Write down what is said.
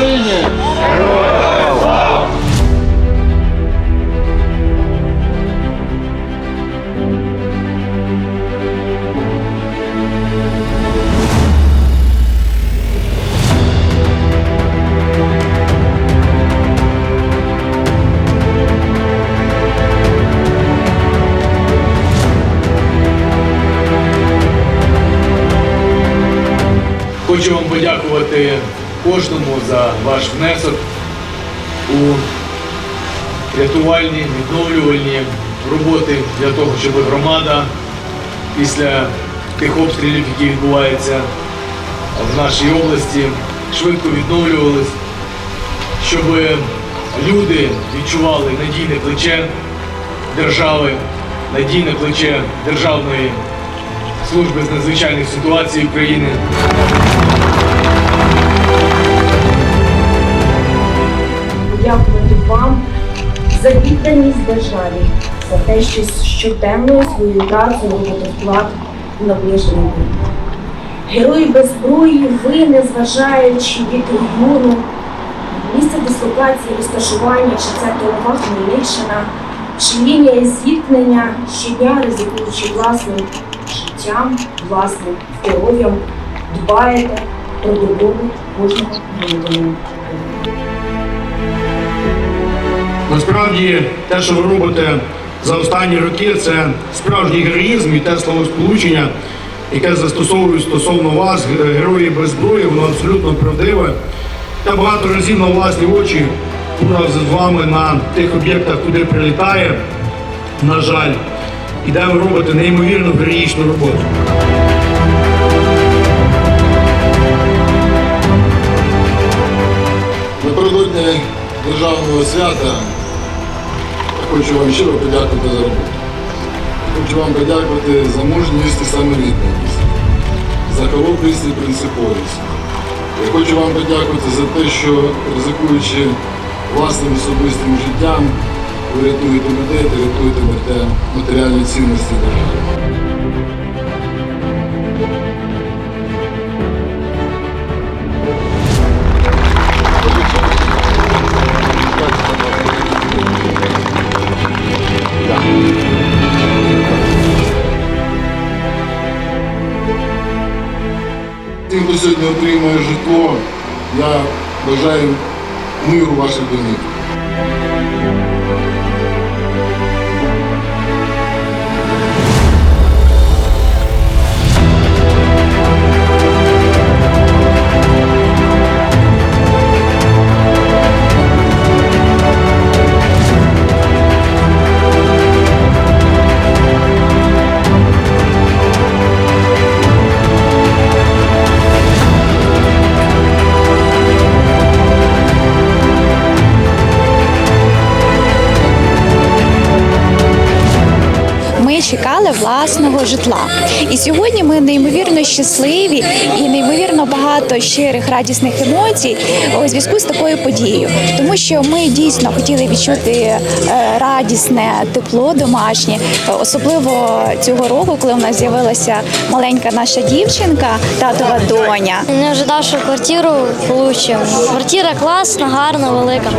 Україні! Хочу вам подякувати кожному за ваш внесок у рятувальні, відновлювальні роботи для того, щоб громада після тих обстрілів, які відбуваються в нашій області, швидко відновлювалась, щоб люди відчували надійне плече держави, надійне плече Державної служби з надзвичайних ситуацій України. Подякувати вам за відданість державі, за те, що щоденною своєю працею робите вклад в наближення. Герої без зброї, ви, незважаючи від регіону, місце дислокації, розташування, чи це Толова, Хмельниччина, чи лінія зіткнення щодня ризикуючи власним життям, власним здоров'ям, дбаєте про добробут кожного громадянина. Насправді, те, що ви робите за останні роки, це справжній героїзм і те словосполучення, яке застосовують стосовно вас, ге- герої без зброї, воно абсолютно правдиве. Я багато разів на власні очі був з вами на тих об'єктах, куди прилітає, на жаль, і де ви робите неймовірно героїчну роботу. Напередодні державного свята хочу вам щиро подякувати за роботу. Хочу вам подякувати за мужність і самовідданість, за хоробрість і принциповість. Я хочу вам подякувати за те, що ризикуючи власним особистим життям, ви рятуєте людей та рятуєте матеріальні цінності держави. Тим, хто сьогодні отримує житло, я бажаю миру вашим ваших Чекали власного житла. І сьогодні ми неймовірно щасливі і неймовірно багато щирих радісних емоцій у зв'язку з такою подією, тому що ми дійсно хотіли відчути е, радісне тепло домашнє, особливо цього року, коли в нас з'явилася маленька наша дівчинка, татова доня. Не ожидав, що квартиру получимо. Квартира класна, гарна, велика.